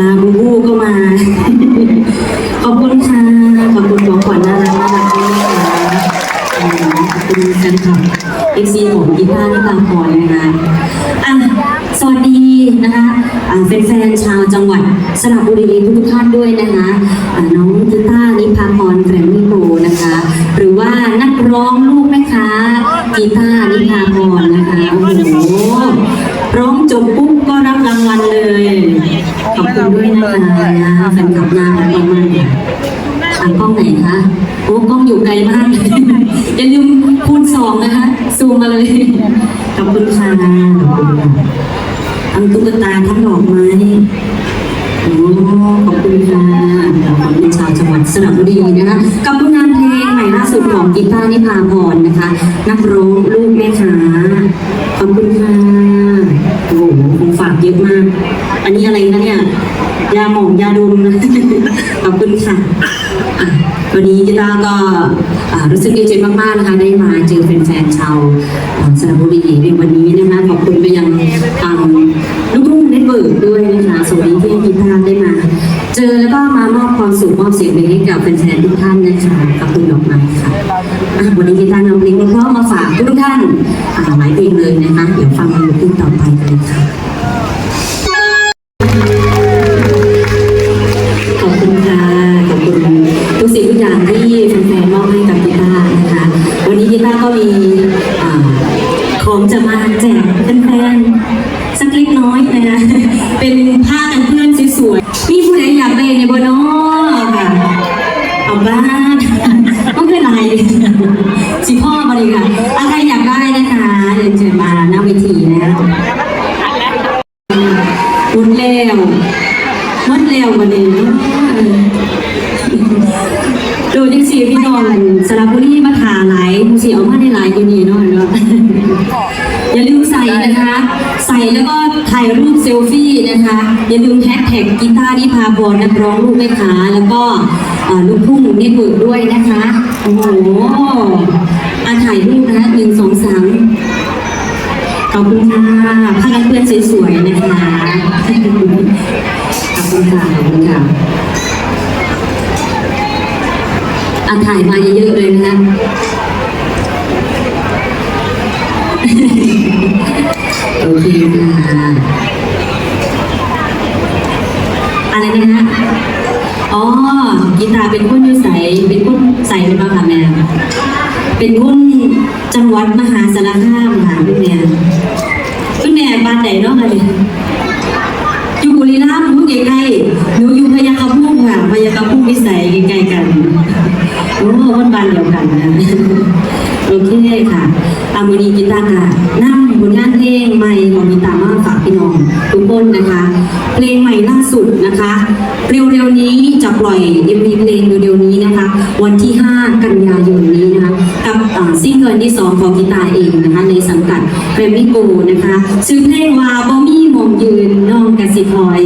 ลาบูบูก็มา ขอบคุณค่ะ ขอบคุณของขวัญน่ารักน่ารักด้วยนะคะขอบคุณแฟนคลับเอ็กซีของกีตาร์นิพาพรนะคะอะสวัสดีนะคะแฟนๆชาวจังหวัดสระบุรีทุกท่านด้วยนะคะน้องกีตาร์นิพาพรแกรมมี่โกนะคะ หรือว่านักร้องลูกแม่ค้ากีตาร์นิพาพรนะคะ ขอบคุณด้วยนะคะแฟนคลับน่ารักมากๆอะกล้องไหนคะโอ้กล้องอยู่ไกลมาก อย่าลืมคูณสองนะคะ ซูมมาเลยขอบคุณค่ะขอบคุณค่ะทั้งตุ๊กตาทั้งดอกไม้โอ้ขอบคุณค่ะขอบคุณชาวจังหวัดสระบุรีนะคะกับผลงานเพลงใหม่ล่าสุดของกีตาร์นิพาพรนะคะ นักร้องลูกแม่ค้าขอบคุณค่ะ ยยาหมองยาดมนะขอบคุณค่ะวันนี้กีตาร์ก็รู้สึกดีใจมากๆนะคะ ได้มาเจอแฟนๆชาวสระบุรีในวันนี้นะคะขอบคุณไปยังทางลูกทุ่งเน็ตเวิร์กด้วยนะคะสวัสดีที่กีตาร์ได้มา เจอแล้วก็มามอบความสุขมอบเสียงเพลงให้กับแฟนๆทุกท่านนะคะขอบคุณดอกไม้ค่ะวันนี้กีตาร์นำเพลงเพราะมาฝากทุกท่านหลายเพลงเลยนะคะเดี๋ยวฟังเพลงต่อไปกันเลยค่ะ แจกแฟนๆสักเล็กน้อยนะคะเป็นผ้ากันเพื่อนสวยๆมีผู้ใดอยากได้ในบนน้อค่ะเอาบ้านก็คืออะไรสิพ่อมาดีค่ะอะไรอยากได้นะคะเดินเชิญมาหน้าเวทีนะหมดแล้วหมดแล้ววันนี้ ดูจังสีพี่นองสระบุรีมาถาหลายมูสีเอามาได้หลายกว่นี้เนาะเนาะอย่าลืมใส่นะคะ ใส่แล้วก็ถ่ายรูปเซลฟี่นะคะ อย่าลืมแท็กแท็กกีตาร์ที่พาบอลนักร้องลูกแม่ค้าแล้วก็ลูกทุ่งเน็ตเวิร์กด้วยนะคะโอ้โหอาถ่ายรูปนะหนึ่งสองสามขอบคุณค่ะผ้ากันเปื้อนสวยๆนะคะขอบคุณค่ะขอบคุณค่ะ อาถ่ายมาเยอะๆเลยนะคะโอเคค่ะอะไรนะฮะอ๋อกีตาร์เป็นคนอยู่ใสเป็นคนใสหรือเปล่าคะแม่เป็นคนจังหวัดมหาสารคามค่ะพี่แม่พี่แม่บ้านไหนเนาะคะเนี่ยอยู่บุรีรัมย์หนูใกล้ๆหนูอยู่พยาคฆพุ่งค่ะพยาคฆพุ่งวิสัย นเดียวกันนะโอเคค่ะอามือนีกีตาร์ค่ะนำผลงานเพลงใหม่ของกีตาร์มาฝากพี่น้องทุกคนนะคะ เพลงใหม่ล่าสุดนะคะ เร็วๆนี้จะปล่อย MV เพลงเร็วๆนี้นะคะ วันที่ 5 กันยายนนี้นะคะกับซิงเกิลที่ 2 ของกีตาร์เองนะคะ ในสังกัดแกรมมี่โกนะคะชื่อเพลงว่าบ่มีหมองยืนน้องกสิถอย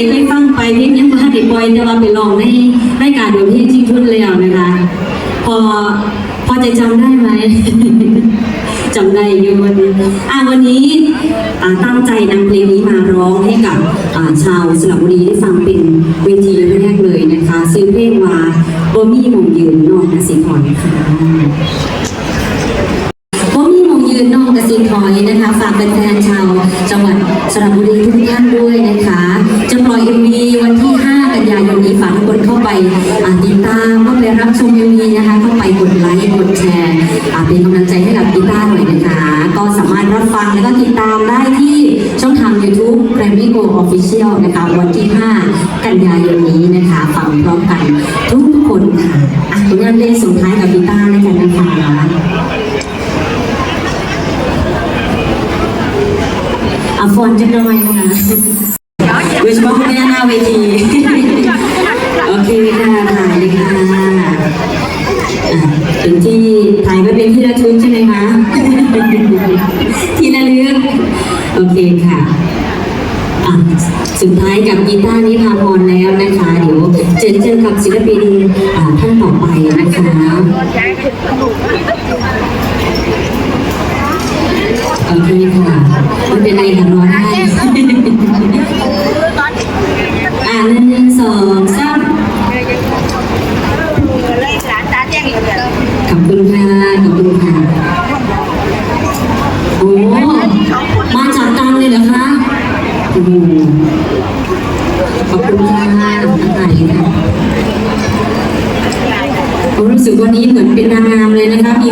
พี่ผู้ใดเคยฟังไปเพลงยังบ่ทันได้ปล่อยแต่ว่าไปลองในรายการเดี๋ยวเพลงจริงทุนแล้วนะคะ พอพอจะจำได้ไหม จำได้อยู่วันนี้อะวันนี้อ่าตั้งใจนำเพลงนี้มาร้องให้กับอ่าชาวสระบุรีได้ฟังเป็นเวทีแรกเลยนะคะซึ่งเพลงว่าบ่มีหมองยืนนอกกสิพรค่ะผมมีมงยืนนองกสิทอยนะคะฝากแฟนๆชาวจังหวัดสระบุรีทุกท่านด้วยนะคะ นี้ฝากทุกคนเข้าไปติดตามเข้าไปรับชมเอ็มวีนะคะ เข้าไปกดไลค์กดแชร์เป็นกำลังใจให้กับกีตาร์หน่อยนะคะ ก็สามารถรับฟังแล้วก็ติดตามได้ที่ช่องทาง YouTube Grammy Go Official นะคะวันที่ 5 กันยายนนี้นะคะ ฟังพร้อมกันทุกคนค่ะอะผลงานเพลงส่งท้ายกับกีตาร์แล้วกันนะคะอะฟอนจะน้อยนะคะโดยเฉพาะคุณแม่หน้าเวที โอเคค่ะถ่ายเลยค่ะอะถึงที่ถ่ายไว้เป็นที่ระลึกใช่ไหมคะที่ระลึกโอเคค่ะอะสุดท้ายกับกีตาร์นิพาพรแล้วนะคะ เดี๋ยวเจอเจอกับศิลปินอ่าท่านต่อไปนะคะโอเคค่ะไม่เป็นไรค่ะรอได้ึกวันนี้เหมือนเป็นนางงามเลยนะคะมี